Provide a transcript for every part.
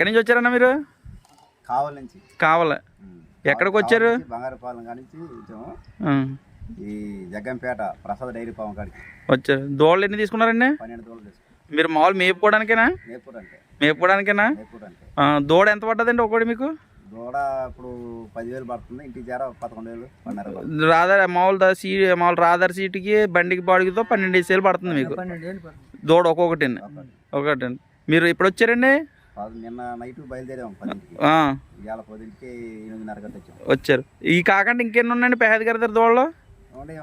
ఎక్కడి నుంచి వచ్చారన్న మీరు? కావాలి నుంచి. కావాలి. ఎక్కడికి వచ్చారు? బంగారుపాలెం ఆ, ఈ జగ్గంపేట ప్రసాద్ డైరీ ఫామ్ కాడికి. వచ్చారు. దోళ్ళు ఎన్ని తీసుకున్నారండి? పన్నెండు తీసుకున్నాం. మీరు మామూలు మేపుకోవడానికేనా? మేపుకోవడానికేనా? దూడ ఎంత పడ్డదండి ఒకటి మీకు? దూడ ఇప్పుడు పదివేలు పడుతుంది. ఇంటికి చేర పదకొండు వేలు పన్నెండు వేలు రాధార్ మామూలు దా- సీ మామూలు రాధార్ సీటుకి బండికి బాడిగితో పన్నెండు సేలు పడుతుంది మీకు. దూడ ఒక్కొక్కటి. ఒకటి మీరు ఇప్పుడు వచ్చారండి? నిన్న నైట్ పదింటికి. ఇవాళ పదింటికి వచ్చారు. ఈ కాకుండా ఇంకెన్ని ఉన్నాయండి పెహద్ గారి దగ్గర దూడలు ఉండే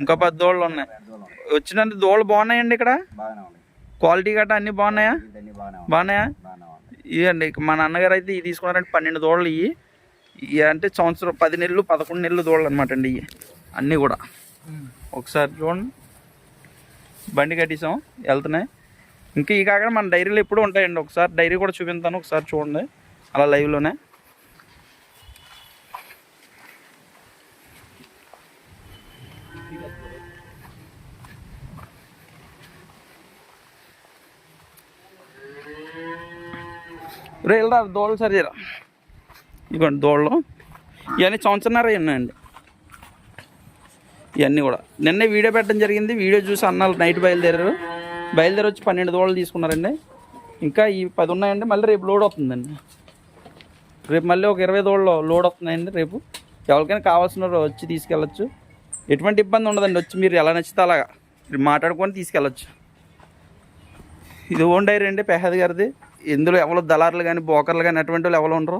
ఇంకా పది దూడలు ఉన్నాయి. వచ్చినంత దూడలు బాగున్నాయండి ఇక్కడ? బాగానే ఉన్నాయి. క్వాలిటీ గట్రా అన్నీ బాగున్నాయా? బాగున్నాయా? ఇవ్వండి మా నాన్నగారు అయితే ఇవి తీసుకున్నారంటే పన్నెండు దూడలు ఇవి. ఇవి అంటే సంవత్సరం పది నెలలు పదకొండు నెలలు దూడలు అనమాట అండి ఇవి. అన్నీ కూడా. ఒకసారి చూడండి. బండి కట్టేసాం. వెళ్తున్నాయి. ఇంకా ఈ కాకుండా మన డైరీలు ఎప్పుడు ఉంటాయండి. ఒకసారి డైరీ కూడా చూపిస్తాను. ఒకసారి చూడండి. అలా లైవ్లోనే రే దోళ్ళు సరి చేయరా? ఇదిగోండి దోళ్ళు ఇవన్నీ సంవత్సరన్నర ఉన్నాయండి ఇవన్నీ కూడా. నిన్నే వీడియో పెట్టడం జరిగింది. వీడియో చూసి అన్నారు నైట్ బయలుదేరారు. బయలుదేరి వచ్చి పన్నెండు దూడలు తీసుకున్నారండి. ఇంకా ఈ పది ఉన్నాయండి మళ్ళీ రేపు లోడ్ అవుతుందండి రేపు మళ్ళీ ఒక ఇరవై దూడలు లోడ్ అవుతున్నాయండి రేపు. ఎవరికైనా కావాల్సిన వచ్చి తీసుకెళ్ళచ్చు. ఎటువంటి ఇబ్బంది ఉండదండి వచ్చి మీరు ఎలా నచ్చితే అలాగా. మాట్లాడుకొని తీసుకెళ్ళచ్చు. ఇది ఓన్ డైరీ అండి పెహద్ గారిది. ఇందులో ఎవరు దళారులు కానీ బోకర్లు కానీ అటువంటి వాళ్ళు ఎవరు ఉండరు.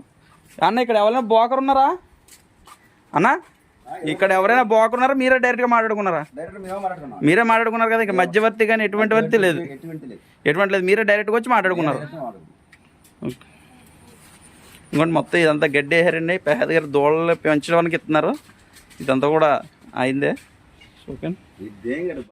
అన్న ఇక్కడ ఎవరైనా బోకర్ ఉన్నారా? అన్నా? ఇక్కడ ఎవరైనా బోకర్ ఉన్నారా మీరే డైరెక్ట్గా మాట్లాడుకున్నారా? మీరే మాట్లాడుకున్నారు కదా ఇక మధ్యవర్తి కానీ ఎటువంటి వర్తి లేదు. ఎటువంటి లేదు. మీరే డైరెక్ట్గా వచ్చి మాట్లాడుకున్నారు. ఇంకోటి మొత్తం ఇదంతా గడ్డి వేసారండి పెహద్ గారు దూడలు పెంచడానికి ఇస్తున్నారు. ఇదంతా కూడా అయిందే. ఓకే